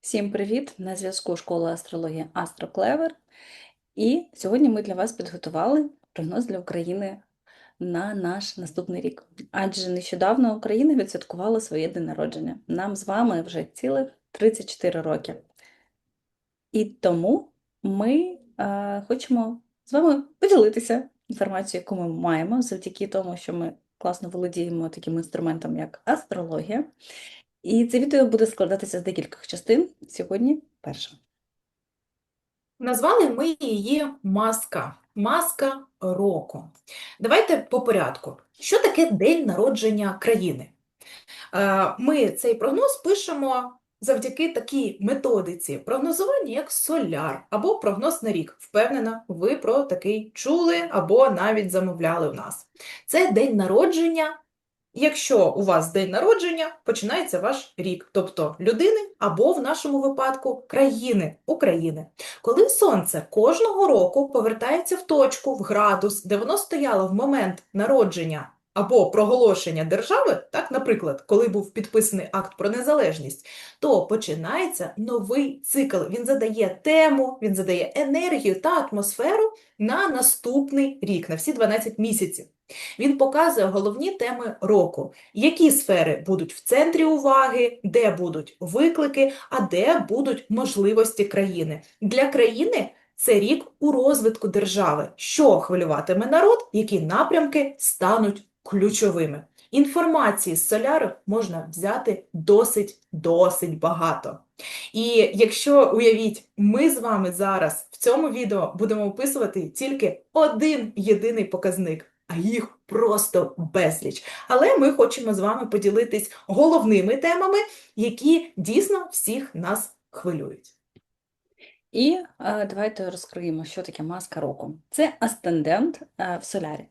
Всім привіт! На зв'язку школа астрології AstroClever. І сьогодні ми для вас підготували прогноз для України на наш наступний рік. Адже нещодавно Україна відсвяткувала своє день народження. Нам з вами вже цілих 34 роки. І тому ми е, хочемо з вами поділитися інформацією, яку ми маємо, завдяки тому, що ми класно володіємо таким інструментом, як астрологія. І це відео буде складатися з декількох частин. Сьогодні перша. Назвали ми її маска. Маска року. Давайте по порядку. Що таке день народження країни? Е, Ми цей прогноз пишемо завдяки такій методиці прогнозування, як соляр або прогноз на рік. Впевнена, ви про такий чули або навіть замовляли у нас. Це день народження. Якщо у вас день народження, починається ваш рік, тобто людини або в нашому випадку країни, України. Коли сонце кожного року повертається в точку, в градус, де воно стояло в момент народження або проголошення держави, так, наприклад, коли був підписаний акт про незалежність, то починається новий цикл. Він задає тему, він задає енергію та атмосферу на наступний рік, на всі 12 місяців. Він показує головні теми року, які сфери будуть в центрі уваги, де будуть виклики, а де будуть можливості країни. Для країни це рік у розвитку держави, що хвилюватиме народ, які напрямки стануть ключовими. Інформації з соляру можна взяти досить-досить багато. І якщо уявіть, ми з вами зараз в цьому відео будемо описувати тільки один єдиний показник а їх просто безліч. Але ми хочемо з вами поділитись головними темами, які дійсно всіх нас хвилюють. І е, давайте розкриємо, що таке маска року. Це астендент е, в солярі.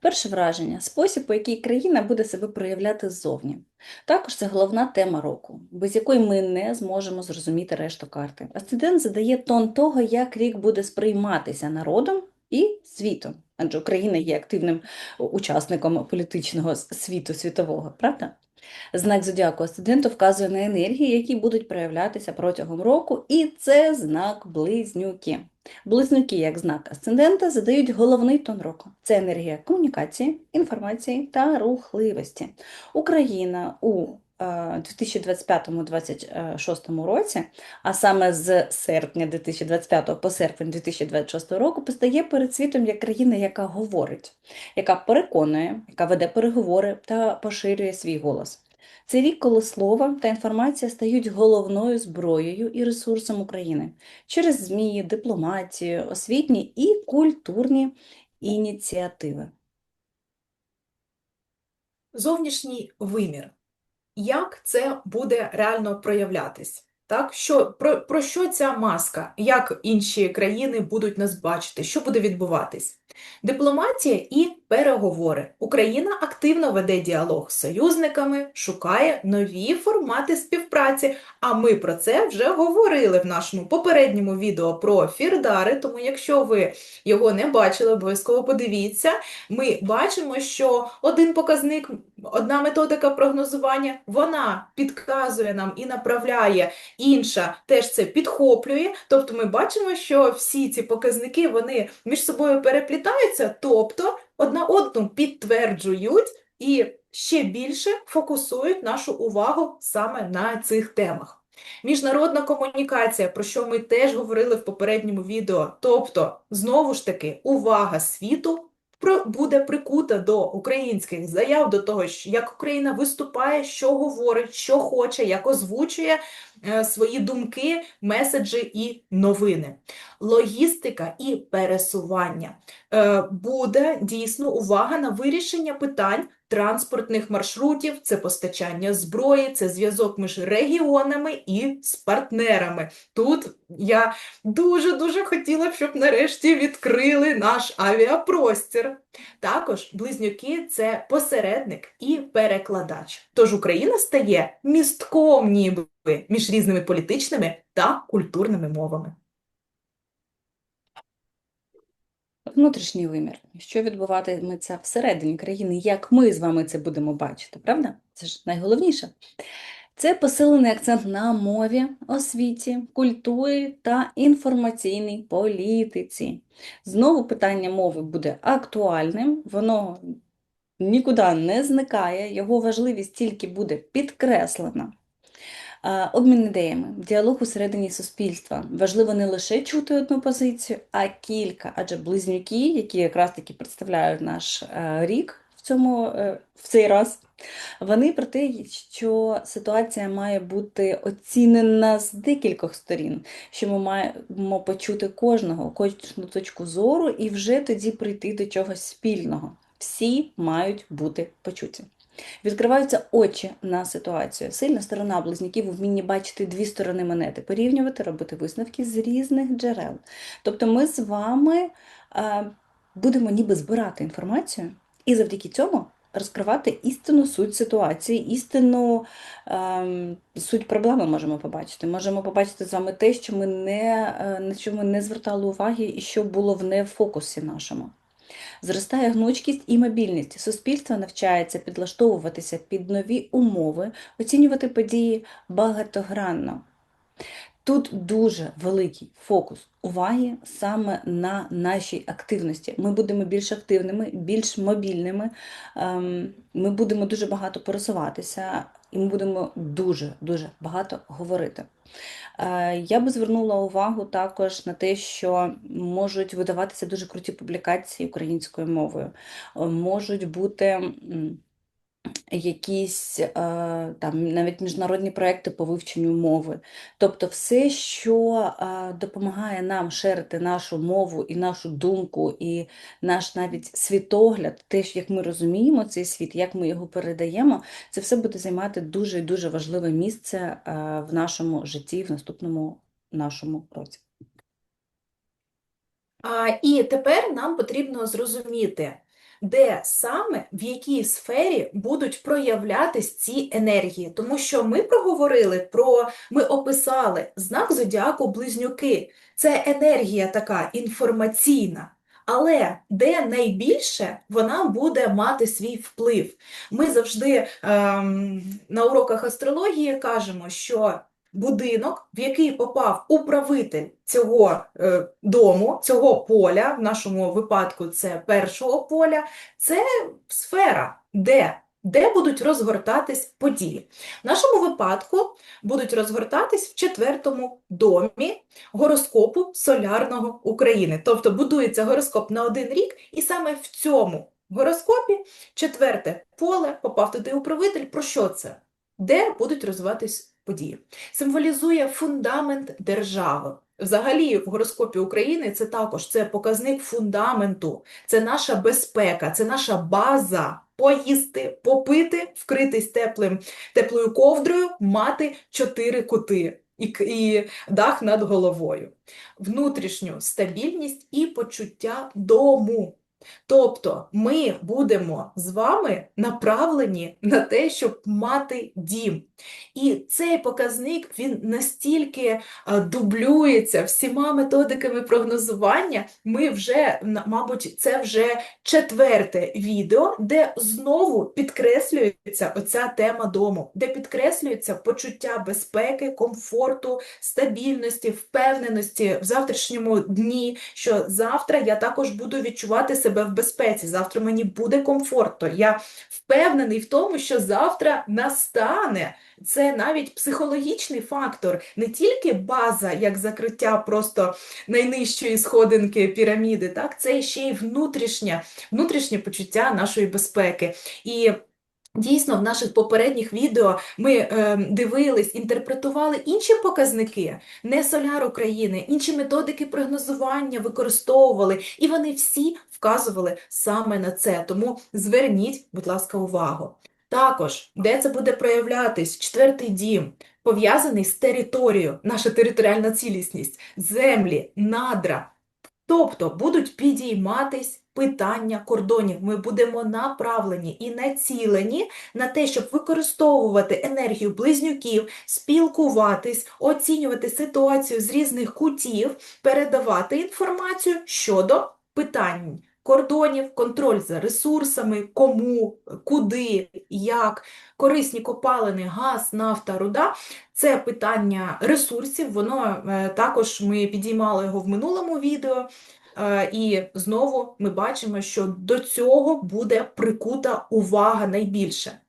Перше враження спосіб, по який країна буде себе проявляти ззовні. Також це головна тема року, без якої ми не зможемо зрозуміти решту карти. Асцендент задає тон того, як рік буде сприйматися народом і світом, адже Україна є активним учасником політичного світу світового, правда? Знак зодіаку асценденту вказує на енергії, які будуть проявлятися протягом року, і це знак близнюки. Близнюки, як знак асцендента, задають головний тон року. Це енергія комунікації, інформації та рухливості. Україна у 2025-2026 е, році, а саме з серпня 2025 по серпень 2026 року, постає перед світом як країна, яка говорить, яка переконує, яка веде переговори та поширює свій голос. Це рік, коли слово та інформація стають головною зброєю і ресурсом України через ЗМІ, дипломатію, освітні і культурні ініціативи. Зовнішній вимір як це буде реально проявлятись? Так, що, про, про що ця маска? Як інші країни будуть нас бачити? Що буде відбуватись? Дипломатія і переговори. Україна активно веде діалог з союзниками, шукає нові формати співпраці. А ми про це вже говорили в нашому попередньому відео про фірдари. Тому, якщо ви його не бачили, обов'язково подивіться. Ми бачимо, що один показник, одна методика прогнозування, вона підказує нам і направляє, інша теж це підхоплює. Тобто ми бачимо, що всі ці показники вони між собою переплітаються, тобто одна одну підтверджують і ще більше фокусують нашу увагу саме на цих темах. Міжнародна комунікація, про що ми теж говорили в попередньому відео, тобто, знову ж таки, увага світу буде прикута до українських заяв, до того, як Україна виступає, що говорить, що хоче, як озвучує е, свої думки, меседжі і новини. Логістика і пересування. Е, буде дійсно увага на вирішення питань транспортних маршрутів, це постачання зброї, це зв'язок між регіонами і з партнерами. Тут я дуже-дуже хотіла, щоб нарешті відкрили наш авіапростір. Також близнюки це посередник і перекладач. Тож Україна стає містком ніби між різними політичними та культурними мовами. Внутрішній вимір, що відбуватиметься всередині країни, як ми з вами це будемо бачити, правда? Це ж найголовніше. Це посилений акцент на мові, освіті, культурі та інформаційній політиці. Знову питання мови буде актуальним, воно нікуди не зникає, його важливість тільки буде підкреслена. Обмін ідеями, діалог усередині суспільства. Важливо не лише чути одну позицію, а кілька, адже близнюки, які якраз таки представляють наш е, рік в цьому, е, в цей раз, вони про те, що ситуація має бути оцінена з декількох сторін, що ми маємо почути кожного, кожну точку зору і вже тоді прийти до чогось спільного. Всі мають бути почуті. Відкриваються очі на ситуацію. Сильна сторона близнюків у бачити дві сторони монети, порівнювати, робити висновки з різних джерел. Тобто ми з вами е, будемо ніби збирати інформацію і завдяки цьому розкривати істинну суть ситуації, істинну ем, суть проблеми можемо побачити. Можемо побачити з вами те, що ми не, е, на що ми не звертали уваги і що було в не фокусі нашому. Зростає гнучкість і мобільність. Суспільство навчається підлаштовуватися під нові умови, оцінювати події багатогранно. Тут дуже великий фокус уваги саме на нашій активності. Ми будемо більш активними, більш мобільними, ем, ми будемо дуже багато пересуватися, і ми будемо дуже-дуже багато говорити. Е, Я би звернула увагу також на те, що можуть видаватися дуже круті публікації українською мовою, Е, можуть бути. Якісь е, там навіть міжнародні проекти по вивченню мови. Тобто все, що е, допомагає нам шерити нашу мову і нашу думку, і наш навіть світогляд, те, як ми розуміємо цей світ, як ми його передаємо, це все буде займати дуже і дуже важливе місце е, в нашому житті в наступному нашому році. А, і тепер нам потрібно зрозуміти, де саме, в якій сфері будуть проявлятись ці енергії. Тому що ми проговорили про, ми описали знак зодіаку Близнюки. Це енергія така інформаційна. Але де найбільше вона буде мати свій вплив? Ми завжди ем, на уроках астрології кажемо, що будинок, в який попав управитель цього е, дому, цього поля, в нашому випадку це першого поля, це сфера, де, де будуть розгортатись події. В нашому випадку будуть розгортатись в четвертому домі гороскопу солярного України. Тобто будується гороскоп на один рік, і саме в цьому гороскопі четверте поле попав туди управитель. Про що це? Де будуть розвиватись події? Символізує фундамент держави. Взагалі, в гороскопі України це також це показник фундаменту, це наша безпека, це наша база поїсти, попити, вкритись теплим, теплою ковдрою, мати чотири кути і, і дах над головою, внутрішню стабільність і почуття дому. Тобто ми будемо з вами направлені на те, щоб мати дім. І цей показник він настільки дублюється всіма методиками прогнозування. Ми вже, мабуть, це вже четверте відео, де знову підкреслюється оця тема дому, де підкреслюється почуття безпеки, комфорту, стабільності, впевненості в завтрашньому дні, що завтра я також буду відчувати себе в безпеці, завтра мені буде комфортно. Я впевнений в тому, що завтра настане. Це навіть психологічний фактор, не тільки база, як закриття просто найнижчої сходинки піраміди, так, це ще й внутрішнє, внутрішнє почуття нашої безпеки. І Дійсно, в наших попередніх відео ми е, дивились, інтерпретували інші показники, не соляр України, інші методики прогнозування використовували, і вони всі вказували саме на це. Тому зверніть, будь ласка, увагу. Також, де це буде проявлятись? Четвертий дім, пов'язаний з територією, наша територіальна цілісність, землі, надра. Тобто будуть підійматись питання кордонів. Ми будемо направлені і націлені на те, щоб використовувати енергію близнюків, спілкуватись, оцінювати ситуацію з різних кутів, передавати інформацію щодо питань кордонів, контроль за ресурсами, кому, куди, як, корисні копалини, газ, нафта, руда. Це питання ресурсів, воно е, також ми підіймали його в минулому відео. Е, І знову ми бачимо, що до цього буде прикута увага найбільше.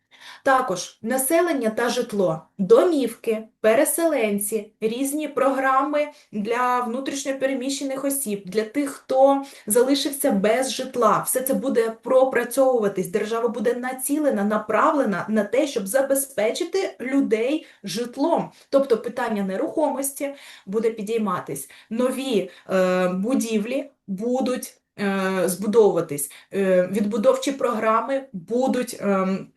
Також населення та житло, домівки, переселенці, різні програми для внутрішньопереміщених осіб, для тих, хто залишився без житла. Все це буде пропрацьовуватись. Держава буде націлена, направлена на те, щоб забезпечити людей житлом. Тобто питання нерухомості буде підійматись. Нові е, будівлі будуть е, збудовуватись, е, відбудовчі програми будуть. ем,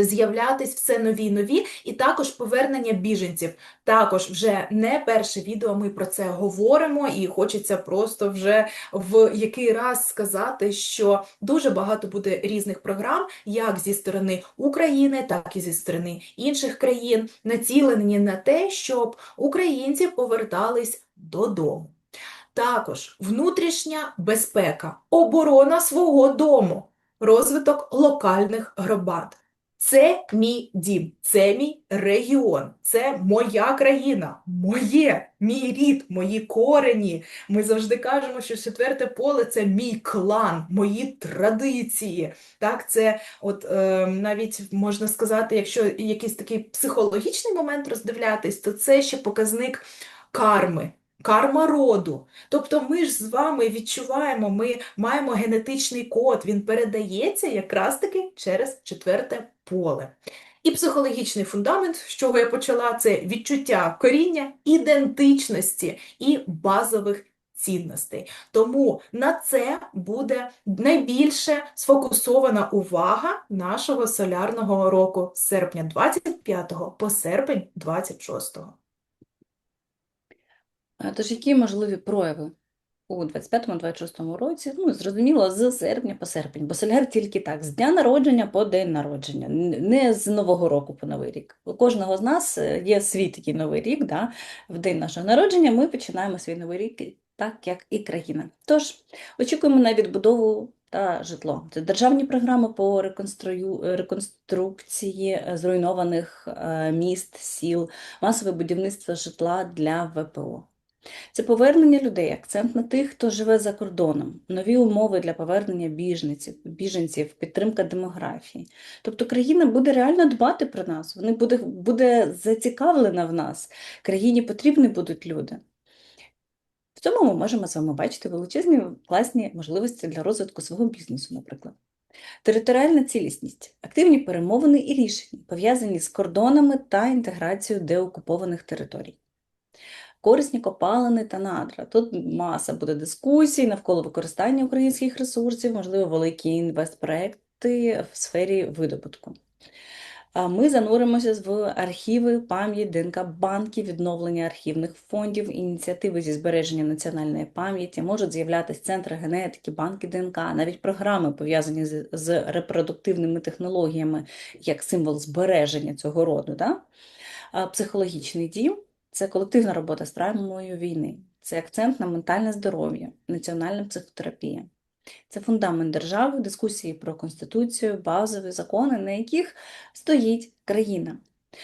З'являтись все нові й нові, і також повернення біженців. Також вже не перше відео ми про це говоримо, і хочеться просто вже в який раз сказати, що дуже багато буде різних програм, як зі сторони України, так і зі сторони інших країн, націлені на те, щоб українці повертались додому. Також внутрішня безпека, оборона свого дому, розвиток локальних громад. Це мій дім, це мій регіон, це моя країна, моє, мій рід, мої корені. Ми завжди кажемо, що четверте поле це мій клан, мої традиції. Так, це от е, навіть можна сказати, якщо якийсь такий психологічний момент роздивлятись, то це ще показник карми. Карма роду. Тобто ми ж з вами відчуваємо, ми маємо генетичний код, він передається якраз таки через четверте поле. І психологічний фундамент, з чого я почала, це відчуття коріння, ідентичності і базових цінностей. Тому на це буде найбільше сфокусована увага нашого солярного року з серпня 25 по серпень 26. Е, Тож, які можливі прояви у 25-26 році? Ну, зрозуміло, з серпня по серпень, бо соляр тільки так, з дня народження по день народження, не з Нового року по Новий рік. У кожного з нас е, є свій такий Новий рік, да? В день нашого народження ми починаємо свій Новий рік так, як і країна. Тож, очікуємо на відбудову та житло. Це державні програми по реконструю... реконструкції е, зруйнованих міст, сіл, масове будівництво житла для ВПО. Це повернення людей, акцент на тих, хто живе за кордоном, нові умови для повернення біженців, біженців, підтримка демографії. Тобто країна буде реально дбати про нас, вона буде, буде зацікавлена в нас. Країні потрібні будуть люди. В цьому ми можемо з вами бачити величезні класні можливості для розвитку свого бізнесу, наприклад. Територіальна цілісність, активні перемовини і рішення, пов'язані з кордонами та інтеграцією деокупованих територій. Корисні копалини та надра. Тут маса буде дискусій навколо використання українських ресурсів, можливо, великі інвестпроекти в сфері видобутку. Ми зануримося в архіви, пам'ять, ДНК банки, відновлення архівних фондів, ініціативи зі збереження національної пам'яті, можуть з'являтися центри генетики, банки ДНК, навіть програми, пов'язані з, репродуктивними технологіями, як символ збереження цього роду. Да? Психологічний дім це колективна робота з травмою війни, це акцент на ментальне здоров'я, національна психотерапія. Це фундамент держави, дискусії про конституцію, базові закони, на яких стоїть країна.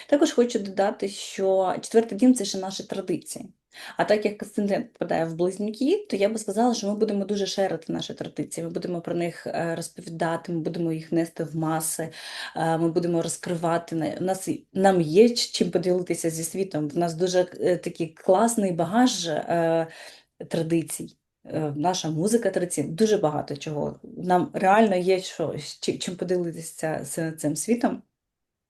Також хочу додати, що четвертий дім це ще наші традиції. А так як асцендент попадає в близнюки, то я би сказала, що ми будемо дуже шерити наші традиції. Ми будемо про них е, розповідати, ми будемо їх нести в маси, е, ми будемо розкривати. У нас нам є чим поділитися зі світом. У нас дуже е, такий класний багаж традицій. Наша музика традиційна, дуже багато чого. Нам реально є що, чи- чим поділитися з цим світом.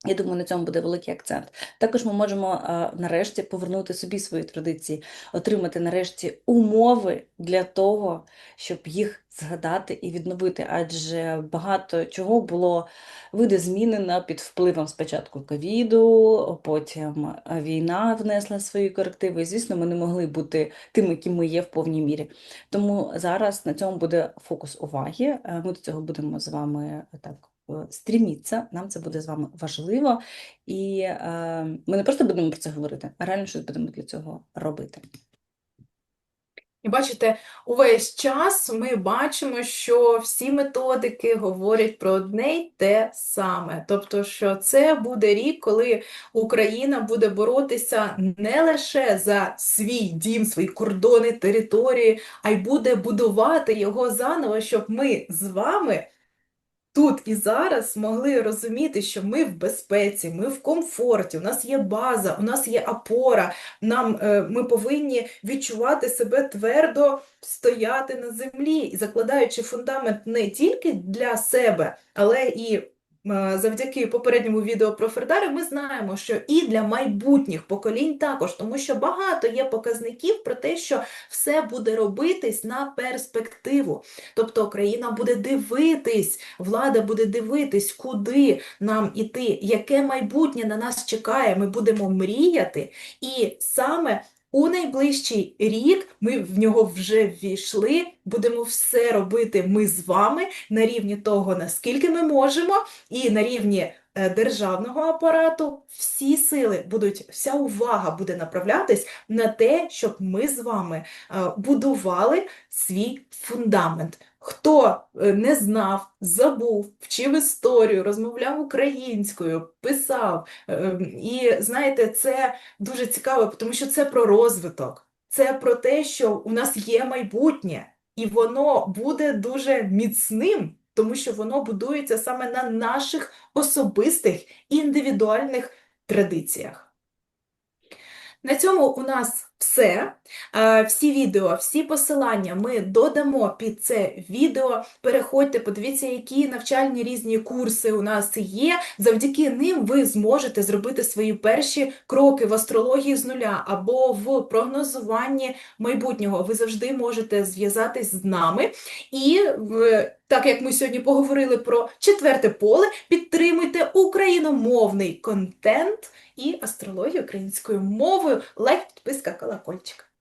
Я думаю, на цьому буде великий акцент. Також ми можемо е, нарешті повернути собі свої традиції, отримати нарешті умови для того, щоб їх згадати і відновити. Адже багато чого було видозмінено під впливом спочатку ковіду, потім е, війна внесла свої корективи. І, звісно, ми не могли бути тими, якими ми є в повній мірі. Тому зараз на цьому буде фокус уваги. Е, Ми до цього будемо з вами так стріміться. Нам це буде з вами важливо, і е, ми не просто будемо про це говорити, а реально щось будемо для цього робити. І бачите, увесь час ми бачимо, що всі методики говорять про одне й те саме. Тобто, що це буде рік, коли Україна буде боротися не лише за свій дім, свої кордони, території, а й буде будувати його заново, щоб ми з вами тут і зараз могли розуміти, що ми в безпеці, ми в комфорті, у нас є база, у нас є опора. Нам, е, ми повинні відчувати себе твердо стояти на землі, закладаючи фундамент не тільки для себе, але і завдяки попередньому відео про Фердари ми знаємо, що і для майбутніх поколінь також, тому що багато є показників про те, що все буде робитись на перспективу. Тобто Україна буде дивитись, влада буде дивитись, куди нам іти, яке майбутнє на нас чекає. Ми будемо мріяти, і саме у найближчий рік ми в нього вже ввійшли, будемо все робити ми з вами на рівні того, наскільки ми можемо, і на рівні державного апарату всі сили будуть, вся увага буде направлятись на те, щоб ми з вами е, будували свій фундамент. Хто е, не знав, забув, вчив історію, розмовляв українською, писав. е, І знаєте, це дуже цікаво, тому що це про розвиток. Це про те, що у нас є майбутнє, і воно буде дуже міцним, тому що воно будується саме на наших особистих індивідуальних традиціях. На цьому у нас все. Всі відео, всі посилання ми додамо під це відео. Переходьте, подивіться, які навчальні різні курси у нас є. Завдяки ним ви зможете зробити свої перші кроки в астрології з нуля або в прогнозуванні майбутнього. Ви завжди можете зв'язатись з нами. І так як ми сьогодні поговорили про четверте поле, підтримуйте україномовний контент і астрологію українською мовою. Лайк, підписка, колокольчик.